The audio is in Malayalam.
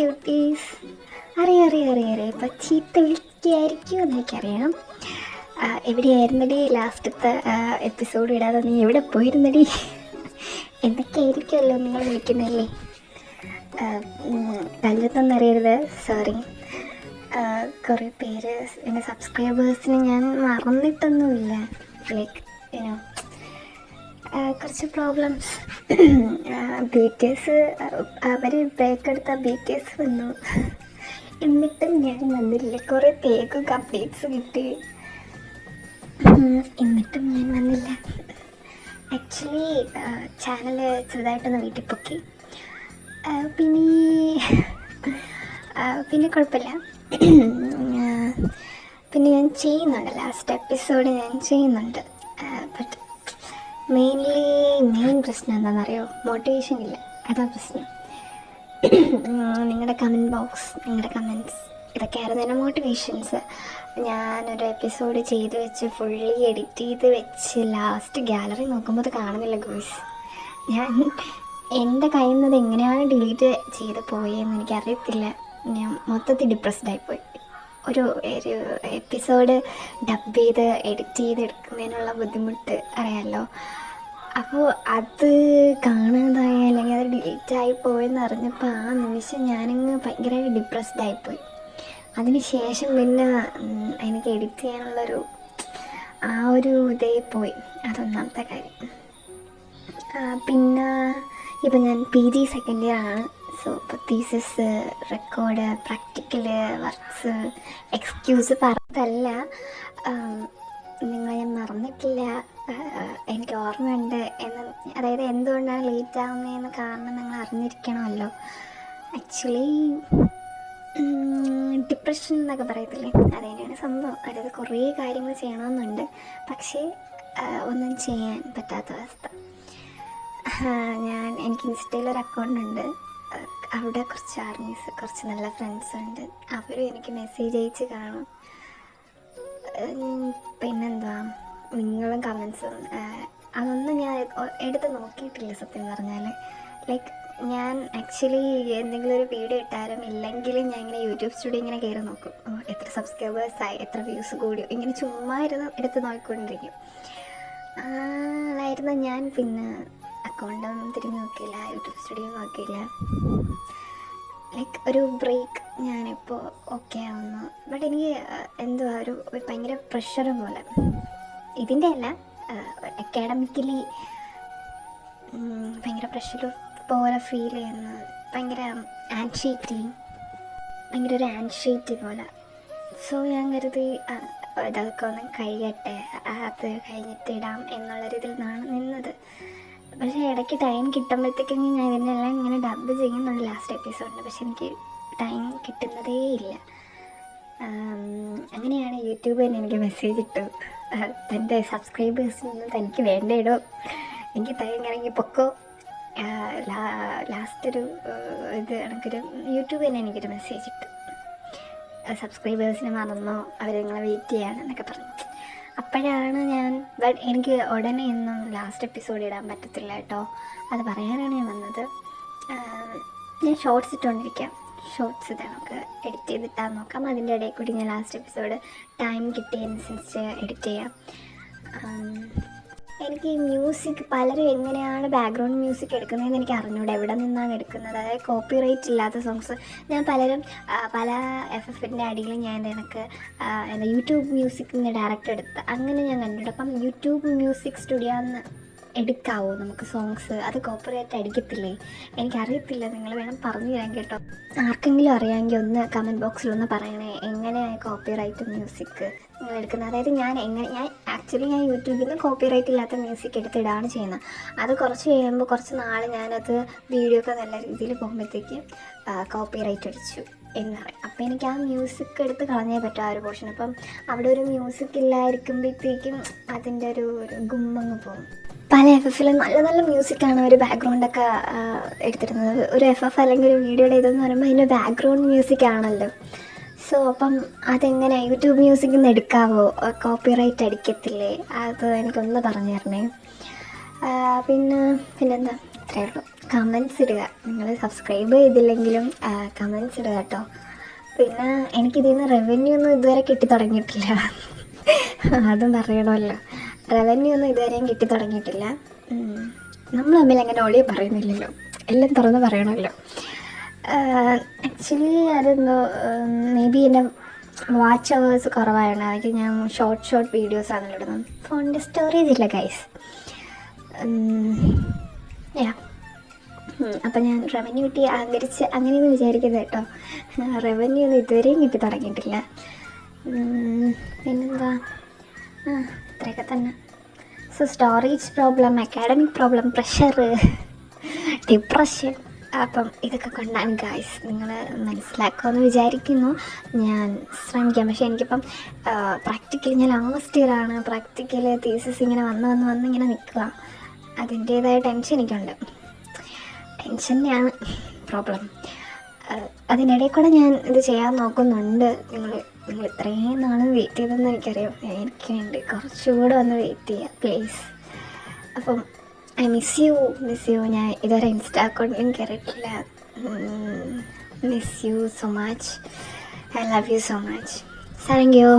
ക്യൂട്ടീസ് അറിയാം അറിയാം അറിയാം അറിയാം ഇപ്പം ചീത്ത വിളിക്കായിരിക്കും എനിക്കറിയാം എവിടെയായിരുന്നടി ലാസ്റ്റത്തെ എപ്പിസോഡ് ഇടാതെ നീ എവിടെ പോയിരുന്നടി? എന്നൊക്കെ ആയിരിക്കുമല്ലോ നിങ്ങൾ വിളിക്കുന്നതല്ലേ? കല്ലെത്തൊന്നും അറിയരുത്. സോറി കുറേ പേര് എന്റെ സബ്സ്ക്രൈബേഴ്സിന് ഞാൻ മറന്നിട്ടൊന്നുമില്ല. ലൈക്ക് കുറച്ച് പ്രോബ്ലംസ് ബി ടി എസ് അവർ ബ്രേക്ക് എടുത്ത ബി ടി എസ് വന്നു. എന്നിട്ടും ഞാൻ വന്നില്ല. കുറേ പേക്കൊക്കെ കപ്ലീറ്റ്സ് കിട്ടി. എന്നിട്ടും ഞാൻ വന്നില്ല. ആക്ച്വലി ചാനൽ ചെറുതായിട്ടൊന്ന് വീട്ടിൽ പൊക്കി. പിന്നെ പിന്നെ കുഴപ്പമില്ല. പിന്നെ ഞാൻ ചെയ്യുന്നുണ്ട്. ലാസ്റ്റ് എപ്പിസോഡ് ഞാൻ ചെയ്യുന്നുണ്ട്. ബട്ട് മെയിൻലി മെയിൻ പ്രശ്നം എന്താണെന്നറിയോ? മോട്ടിവേഷൻ ഇല്ല. അതാ പ്രശ്നം. നിങ്ങളുടെ കമന്റ് ബോക്സ് നിങ്ങളുടെ കമന്റ്സ് ഇതൊക്കെയായിരുന്നു എന്റെ മോട്ടിവേഷൻസ് ഞാനൊരു എപ്പിസോഡ് ചെയ്ത് വെച്ച് ഫുള്ളി എഡിറ്റ് ചെയ്ത് വെച്ച് ലാസ്റ്റ് ഗാലറി നോക്കുമ്പോൾ അത് കാണുന്നില്ല ഗോയ്സ് ഞാൻ എന്റെ കയ്യിൽ നിന്ന് എങ്ങനെയാണ് ഡിലീറ്റ് ചെയ്ത് പോയതെന്ന് എനിക്കറിയത്തില്ല. ഞാൻ മൊത്തത്തിൽ ഡിപ്രസ്ഡ് ആയിപ്പോയി. ഒരു ഒരു എപ്പിസോഡ് ഡബ് ചെയ്ത് എഡിറ്റ് ചെയ്ത് എടുക്കുന്നതിനുള്ള ബുദ്ധിമുട്ട് അറിയാമല്ലോ അപ്പോൾ അത് കാണാതായ അല്ലെങ്കിൽ അത് ഡിലീറ്റ് ആയി പോയെന്ന് അറിഞ്ഞപ്പോൾ ആ നിമിഷം ഞാനങ്ങ് ഭയങ്കരമായിട്ട് ഡിപ്രസ്ഡ് ആയിപ്പോയി. അതിന് ശേഷം പിന്നെ എനിക്ക് എഡിറ്റ് ചെയ്യാനുള്ളൊരു ആ ഒരു ഇതേ പോയി. അതൊന്നാമത്തെ കാര്യം. പിന്നെ ഇപ്പം ഞാൻ പി ജി സെക്കൻഡ് ഇയർ ആണ്. സോ ഇപ്പോൾ thesis record practical works excuse പറഞ്ഞതല്ല. നിങ്ങൾ ഞാൻ മറന്നിട്ടില്ല എനിക്ക് ഓർമ്മയുണ്ട്. എന്ന് അതായത് എന്തുകൊണ്ടാണ് ലേറ്റ് ആവുന്നതെന്ന് കാരണം നിങ്ങൾ അറിഞ്ഞിരിക്കണമല്ലോ. ആക്ച്വലി ഡിപ്രഷൻ എന്നൊക്കെ പറയത്തില്ലേ? അത് സംഭവം. അതായത് കുറേ കാര്യങ്ങൾ ചെയ്യണമെന്നുണ്ട്. പക്ഷേ ഒന്നും ചെയ്യാൻ പറ്റാത്ത അവസ്ഥ. ഞാൻ എനിക്ക് ഇൻസ്റ്റയിൽ ഒരു അക്കൗണ്ട് ഉണ്ട്. അവിടെ കുറച്ച് ആർമീസ് കുറച്ച് നല്ല ഫ്രണ്ട്സ് ഉണ്ട്. അവരും എനിക്ക് മെസ്സേജ് അയച്ച് കാണും. പിന്നെന്താ നിങ്ങളും കമൻസും അതൊന്നും ഞാൻ എടുത്ത് നോക്കിയിട്ടില്ല സത്യം പറഞ്ഞാൽ ലൈക്ക് ഞാൻ ആക്ച്വലി എന്തെങ്കിലും ഒരു വീഡിയോ ഇട്ടാലും ഇല്ലെങ്കിലും ഞാൻ ഇങ്ങനെ യൂട്യൂബ് സ്റ്റുഡിയോ ഇങ്ങനെ കയറി നോക്കും. എത്ര സബ്സ്ക്രൈബേഴ്സ് ആയി എത്ര വ്യൂസ് കൂടിയോ ഇങ്ങനെ ചുമ്മാ ഇരുന്ന് എടുത്ത് നോക്കിക്കൊണ്ടിരിക്കും. അതായിരുന്നു ഞാൻ പിന്നെ അക്കൗണ്ടൊന്നും തിരിഞ്ഞ് നോക്കിയില്ല യൂട്യൂബ് സ്റ്റുഡിയോ നോക്കിയില്ല. ലൈക്ക് ഒരു ബ്രേക്ക് ഞാനിപ്പോൾ ഓക്കെ ആവുന്നു. ബട്ട് എനിക്ക് എന്തുവാ ഒരു ഭയങ്കര പ്രഷർ പോലെ. ഇതിന്റെ അല്ല അക്കാഡമിക്കലി ഭയങ്കര പ്രഷർ പോലെ ഫീൽ ചെയ്യുന്ന ഭയങ്കര ആൻഷൈറ്റി ഭയങ്കര ഒരു ആൻഷൈറ്റി പോലെ. സോ ഞാൻ കരുതി ഇതൊക്കെ ഒന്ന് കഴിയട്ടെ അത് കഴിഞ്ഞിട്ട് ഇടാം എന്നുള്ള നിന്നാണ് നിന്നത്. പക്ഷേ ഇടയ്ക്ക് ടൈം കിട്ടുമ്പോഴത്തേക്കും ഞാൻ ഇതിനെല്ലാം ഇങ്ങനെ ഡബ് ചെയ്യുന്നുണ്ട് ലാസ്റ്റ് എപ്പിസോഡിന് പക്ഷെ എനിക്ക് ടൈം കിട്ടുന്നതേ ഇല്ല. അങ്ങനെയാണ് യൂട്യൂബിൽ തന്നെ എനിക്ക് മെസ്സേജ് ഇട്ടു. തന്റെ സബ്സ്ക്രൈബേഴ്സിൽ നിന്ന് തനിക്ക് വേണ്ടയിടോ എനിക്ക് തയ്യങ്ങിറങ്ങി പൊക്കോ. ലാസ്റ്റ് ഒരു ഇത് എനിക്കൊരു യൂട്യൂബ് തന്നെ എനിക്കൊരു മെസ്സേജ് ഇട്ടു. സബ്സ്ക്രൈബേഴ്സിനെ മറന്നോ. അവർ നിങ്ങളെ വെയിറ്റ് ചെയ്യാനെന്നൊക്കെ പറഞ്ഞു. അപ്പോഴാണ് ഞാൻ ബട്ട് എനിക്ക് ഉടനെ ഇന്നും ലാസ്റ്റ് എപ്പിസോഡ് ഇടാൻ പറ്റത്തില്ല കേട്ടോ. അത് പറയാനാണ് ഞാൻ വന്നത്. ഞാൻ ഷോർട്സ് ഇട്ടുകൊണ്ടിരിക്കാം ഷോർട്സ് ഇത് നമുക്ക് എഡിറ്റ് ചെയ്തിട്ടാൽ നോക്കാം. അതിന്റെ ഇടയിൽ കൂടി ഞാൻ ലാസ്റ്റ് എപ്പിസോഡ് ടൈം കിട്ടിയതനുസരിച്ച് എഡിറ്റ് ചെയ്യാം. എനിക്ക് മ്യൂസിക് പലരും എങ്ങനെയാണ് ബാക്ക്ഗ്രൗണ്ട് മ്യൂസിക് എടുക്കുന്നതെന്ന് എനിക്ക് അറിഞ്ഞൂടെ. എവിടെ നിന്നാണ് എടുക്കുന്നത്? അതായത് കോപ്പി റൈറ്റ് ഇല്ലാത്ത സോങ്സ് ഞാൻ പലരും പല എഫ് എഫ് എഫിന്റെ അടിയിൽ ഞാൻ എനിക്ക് യൂട്യൂബ് മ്യൂസിക്കിൽ നിന്ന് ഡയറക്റ്റ് എടുത്ത്. അങ്ങനെ ഞാൻ കണ്ടിട്ടുണ്ട്. അപ്പം യൂട്യൂബ് മ്യൂസിക് സ്റ്റുഡിയോ എന്ന് എടുക്കാവോ? നമുക്ക് സോങ്സ് അത് കോപ്പറേറ്റ് അടിക്കത്തില്ലേ? എനിക്കറിയത്തില്ല. നിങ്ങൾ വേണം പറഞ്ഞു തരാൻ കേട്ടോ. ആർക്കെങ്കിലും അറിയാമെങ്കിൽ ഒന്ന് കമന്റ് ബോക്സിൽ ഒന്ന് പറയണേ. എങ്ങനെയാണ് കോപ്പി റൈറ്റ് മ്യൂസിക് നിങ്ങൾ എടുക്കുന്നത്. അതായത് ഞാൻ എങ്ങനെ ഞാൻ ആക്ച്വലി ഞാൻ യൂട്യൂബിൽ നിന്ന് കോപ്പി റൈറ്റ് ഇല്ലാത്ത മ്യൂസിക് എടുത്തിടാണ് ചെയ്യുന്നത്. അത് കുറച്ച് കഴിയുമ്പോൾ കുറച്ച് നാൾ ഞാനത് വീഡിയോ ഒക്കെ നല്ല രീതിയിൽ പോകുമ്പോഴത്തേക്ക് കോപ്പി റൈറ്റ് അടിച്ചു എന്ന് പറയും. അപ്പോൾ എനിക്ക് ആ മ്യൂസിക് എടുത്ത് കളഞ്ഞേ പറ്റും ആ ഒരു പോർഷൻ അപ്പം അവിടെ ഒരു മ്യൂസിക് ഇല്ലായിരിക്കുമ്പോഴത്തേക്കും അതിന്റെ ഒരു ഗുമ്മങ്ങ് പോകും. പല എഫ് എഫിലും നല്ല നല്ല മ്യൂസിക്കാണ് അവർ ബാക്ക്ഗ്രൗണ്ടൊക്കെ എടുത്തിരുന്നത്. ഒരു എഫ് എഫ് അല്ലെങ്കിൽ ഒരു വീഡിയോയുടെ ഇതെന്ന് പറയുമ്പോൾ അതിന്റെ ബാക്ക്ഗ്രൗണ്ട് മ്യൂസിക് ആണല്ലോ. സോ അപ്പം അതെങ്ങനെ യൂട്യൂബ് മ്യൂസിക്കിൽ നിന്ന് എടുക്കാവോ? കോപ്പിറൈറ്റ് അടിക്കത്തില്ലേ? അത് എനിക്കൊന്ന് പറഞ്ഞു തരണേ. പിന്നെ പിന്നെന്താ? ഇത്രയേ ഉള്ളൂ. കമൻസ് ഇടുക. നിങ്ങൾ സബ്സ്ക്രൈബ് ചെയ്തില്ലെങ്കിലും കമൻസ് ഇടുക കേട്ടോ. പിന്നെ എനിക്കിതിൽ നിന്ന് റവന്യൂ ഒന്നും ഇതുവരെ കിട്ടി തുടങ്ങിയിട്ടില്ല. അതും പറയണമല്ലോ. റവന്യൂ ഒന്നും ഇതുവരെയും കിട്ടി തുടങ്ങിയിട്ടില്ല. നമ്മൾ തമ്മിൽ അങ്ങനെ ഒളി പറയുന്നില്ലല്ലോ. എല്ലാം തുറന്ന് പറയണമല്ലോ. ആക്ച്വലി അതെന്തോ മേ ബി എന്റെ വാച്ച് അവേഴ്സ് കുറവാണ് അതൊക്കെ ഞാൻ ഷോർട്ട് ഷോർട്ട് വീഡിയോസ് വീഡിയോസാണ് ഇടുന്നത്. ഫോണിന്റെ സ്റ്റോറേജ് ഇല്ല ഗൈസ് യാ അപ്പം ഞാൻ റവന്യൂ കിട്ടി ആഗ്രഹിച്ച് അങ്ങനെയൊന്നും വിചാരിക്കുന്നത് കേട്ടോ. റവന്യൂ ഒന്നും ഇതുവരെയും കിട്ടി തുടങ്ങിയിട്ടില്ല. പിന്നെന്താ? ഇത്രയൊക്കെ തന്നെ. So storage problem academic problem pressure depression അപ്പം ഇതൊക്കെ കൊണ്ടാണ് ഗായ്സ് നിങ്ങൾ മനസ്സിലാക്കുമെന്ന് വിചാരിക്കുന്നു. ഞാൻ ശ്രമിക്കാം. പക്ഷേ എനിക്കിപ്പം പ്രാക്ടിക്കൽ ഞാൻ ലാസ്റ്റ് ഇയറാണ് പ്രാക്ടിക്കൽ തീസസ് ഇങ്ങനെ വന്ന് വന്ന് വന്ന് ഇങ്ങനെ നിൽക്കുക അതിന്റേതായ ടെൻഷൻ എനിക്കുണ്ട്. ടെൻഷൻ തന്നെയാണ് പ്രോബ്ലം അതിനിടയിൽ കൂടെ ഞാൻ ഇത് ചെയ്യാൻ നോക്കുന്നുണ്ട്. നിങ്ങൾ നിങ്ങൾ ഇത്രയും നാളും വെയിറ്റ് ചെയ്തെന്ന് എനിക്കറിയാം. എനിക്ക് വേണ്ടി കുറച്ചുകൂടെ ഒന്ന് വെയിറ്റ് ചെയ്യാം പ്ലീസ് അപ്പം I miss you miss you ഞാൻ ഇതുവരെ ഇൻസ്റ്റാ അക്കൗണ്ടിലും കയറിയിട്ടില്ല miss you so much I love you so much thank you